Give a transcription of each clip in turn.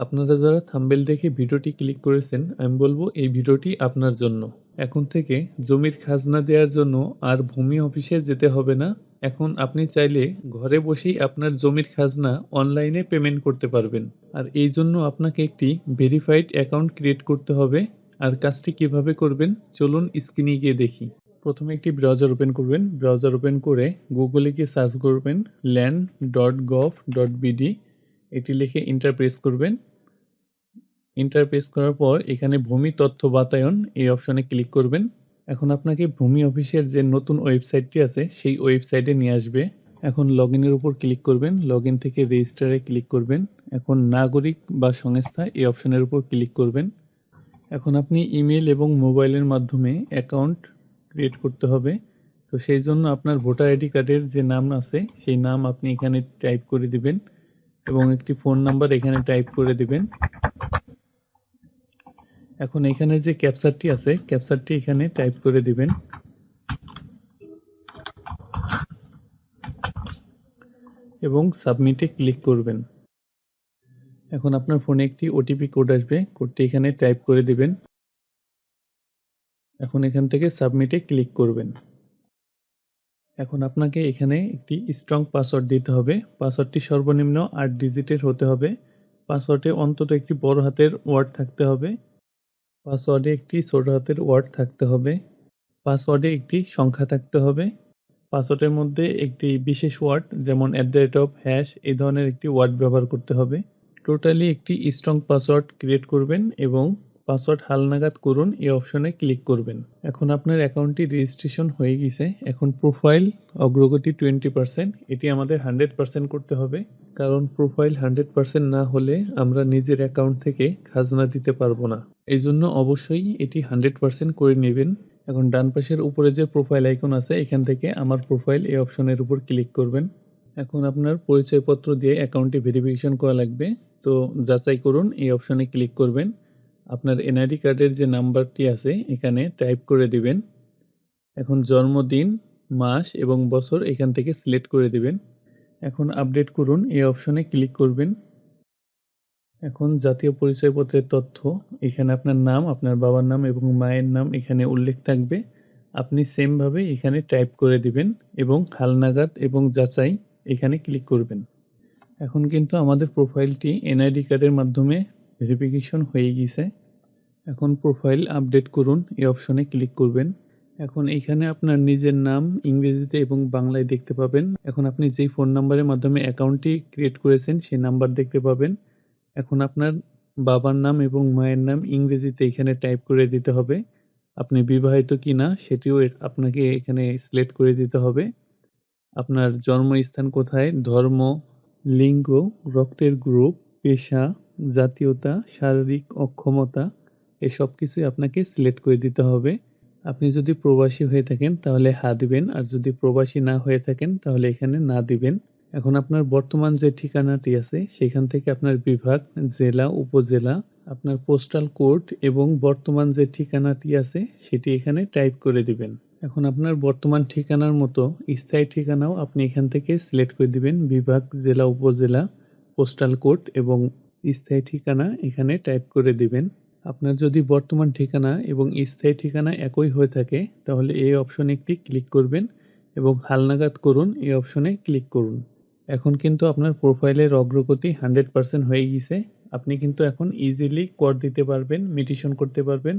আপনারা যারা থাম্বেল দেখে ভিডিওটি ক্লিক করেছেন, আমি বলব এই ভিডিওটি আপনার জন্য। এখন থেকে জমির খাজনা দেওয়ার জন্য আর ভূমি অফিসে যেতে হবে না। এখন আপনি চাইলে ঘরে বসেই আপনার জমির খাজনা অনলাইনে পেমেন্ট করতে পারবেন। আর এই জন্য আপনাকে একটি ভেরিফাইড অ্যাকাউন্ট ক্রিয়েট করতে হবে। আর কাজটি কীভাবে করবেন, চলুন স্ক্রিনে গিয়ে দেখি। প্রথমে একটি ব্রাউজার ওপেন করবেন। ব্রাউজার ওপেন করে গুগলে গিয়ে সার্চ করবেন land dot gov dot BD. এটি লিখে ইন্টার প্রেস করবেন। ইন্টার প্রেস করার পর এখানে ভূমি তথ্য বাতায়ন এই অপশনে ক্লিক করবেন। এখন আপনাকে ভূমি অফিসের যে নতুন ওয়েবসাইটটি আছে, সেই ওয়েবসাইটে নিয়ে আসবে। এখন লগ ইনের উপর ক্লিক করবেন। লগ ইন থেকে রেজিস্টারে ক্লিক করবেন। এখন নাগরিক বা সংস্থা এই অপশনের উপর ক্লিক করবেন। এখন আপনি ইমেল এবং মোবাইলের মাধ্যমে অ্যাকাউন্ট ক্রিয়েট করতে হবে। তো সেই জন্য আপনার ভোটার আইডি কার্ডের যে নাম আছে, সেই নাম আপনি এখানে টাইপ করে দিবেন। এবং একটি ফোন নাম্বার এখানে টাইপ করে দিবেন। এখন এখানে যে ক্যাপচারটি আছে, ক্যাপচারটি এখানে টাইপ করে দিবেন। এবং সাবমিটে ক্লিক করবেন। এখন আপনার ফোনে একটি ওটিপি কোড আসবে, কোডটি এখানে টাইপ করে দিবেন। এখন এখান থেকে সাবমিটে ক্লিক করবেন। এখন আপনাকে এখানে একটি স্ট্রং পাসওয়ার্ড দিতে হবে। পাসওয়ার্ডটি সর্বনিম্ন আট ডিজিটের হতে হবে। পাসওয়ার্ডে অন্তত একটি বড় হাতের ওয়ার্ড থাকতে হবে। পাসওয়ার্ডে একটি ছোট হাতের ওয়ার্ড থাকতে হবে। পাসওয়ার্ডে একটি সংখ্যা থাকতে হবে। পাসওয়ার্ডের মধ্যে একটি বিশেষ ওয়ার্ড যেমন at the rate of hash এই ধরনের একটি ওয়ার্ড ব্যবহার করতে হবে। টোটালি একটি স্ট্রং পাসওয়ার্ড ক্রিয়েট করবেন এবং পাসওয়ার্ড হালনাগাদ করুন, এই অপশনে ক্লিক করবেন। এখন আপনার অ্যাকাউন্টটি রেজিস্ট্রেশন হয়ে গেছে। এখন প্রোফাইল অগ্রগতি টোয়েন্টি পার্সেন্ট, এটি আমাদের হান্ড্রেড পার্সেন্ট করতে হবে। কারণ প্রোফাইল হান্ড্রেড পার্সেন্ট না হলে আমরা নিজের অ্যাকাউন্ট থেকে খাজনা দিতে পারব না। এই জন্য অবশ্যই এটি হান্ড্রেড পার্সেন্ট করে নেবেন। এখন ডান পাশের উপরে যে প্রোফাইল আইকন আছে, এখান থেকে আমার প্রোফাইল এই অপশনের উপর ক্লিক করবেন। এখন আপনার পরিচয়পত্র দিয়ে অ্যাকাউন্টটি ভেরিফিকেশন করা লাগবে। তো যাচাই করুন, এই অপশনে ক্লিক করবেন। আপনার এনআইডি কার্ডের যে নাম্বারটি আছে, এখানে টাইপ করে দিবেন। এখন জন্মদিন, মাস এবং বছর এখান থেকে সিলেক্ট করে দিবেন। এখন আপডেট করুন, এই অপশনে ক্লিক করবেন। এখন জাতীয় পরিচয়পত্রের তথ্য, এখানে আপনার নাম, আপনার বাবার নাম এবং মায়ের নাম এখানে উল্লেখ থাকবে। আপনি সেমভাবে এখানে টাইপ করে দিবেন এবং হালনাগাদ এবং যাচাই এখানে ক্লিক করবেন। এখন কিন্তু আমাদের প্রোফাইলটি এনআইডি কার্ডের মাধ্যমে ভেরিফিকেশন হয়ে গেছে। এখন প্রোফাইল আপডেট করুন, এই অপশনে ক্লিক করবেন। এখন এখানে আপনার নিজের নাম ইংরেজিতে এবং বাংলায় দেখতে পাবেন। এখন আপনি যেই ফোন নাম্বারের মাধ্যমে অ্যাকাউন্টটি ক্রিয়েট করেছেন, সেই নাম্বার দেখতে পাবেন। এখন আপনার বাবার নাম এবং মায়ের নাম ইংরেজিতে এখানে টাইপ করে দিতে হবে। আপনি বিবাহিত কি না সেটিও আপনাকে এখানে সিলেক্ট করে দিতে হবে। আপনার জন্মস্থান কোথায়, ধর্ম, লিঙ্গ, রক্তের গ্রুপ পেশা জাতীয়তা, শারীরিক অক্ষমতা, এসব কিছুই আপনাকে সিলেক্ট করে দিতে হবে। আপনি যদি প্রবাসী হয়ে থাকেন তাহলে হা দিবেন, আর যদি প্রবাসী না হয়ে থাকেন তাহলে এখানে না দিবেন। এখন আপনার বর্তমান যে ঠিকানাটি আছে, সেখান থেকে আপনার বিভাগ, জেলা, উপজেলা, আপনার পোস্টাল কোড এবং বর্তমান যে ঠিকানাটি আছে, সেটি এখানে টাইপ করে দিবেন। এখন আপনার বর্তমান ঠিকানার মতো স্থায়ী ঠিকানাও আপনি এখান থেকে সিলেক্ট করে দিবেন। বিভাগ, জেলা, উপজেলা পোস্টাল কোড এবং স্থায়ী ঠিকানা এখানে টাইপ করে দিবেন। আপনার যদি বর্তমান ঠিকানা এবং স্থায়ী ঠিকানা একই হয়ে থাকে, তাহলে এই অপশনে একটি ক্লিক করবেন এবং হালনাগাদ করুন, এই অপশনে ক্লিক করুন। এখন কিন্তু আপনার প্রোফাইলের অগ্রগতি হান্ড্রেড পার্সেন্ট হয়ে গিয়েছে। আপনি কিন্তু এখন ইজিলি কর দিতে পারবেন মিটিশন করতে পারবেন।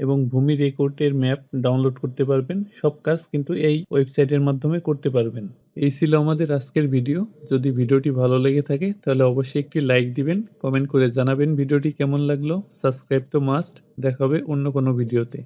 এবং ভূমি রেকর্ডের ম্যাপ ডাউনলোড করতে পারবেন। সব কাজ কিন্তু এই ওয়েবসাইটের মাধ্যমে করতে পারবেন। এই ছিল আমাদের আজকের ভিডিও। যদি ভিডিওটি ভালো লেগে থাকে, তাহলে অবশ্যই একটি লাইক দিবেন, কমেন্ট করে জানাবেন ভিডিওটি কেমন লাগল। সাবস্ক্রাইব তো মাস্ট। দেখাবে অন্য কোনো ভিডিওতে।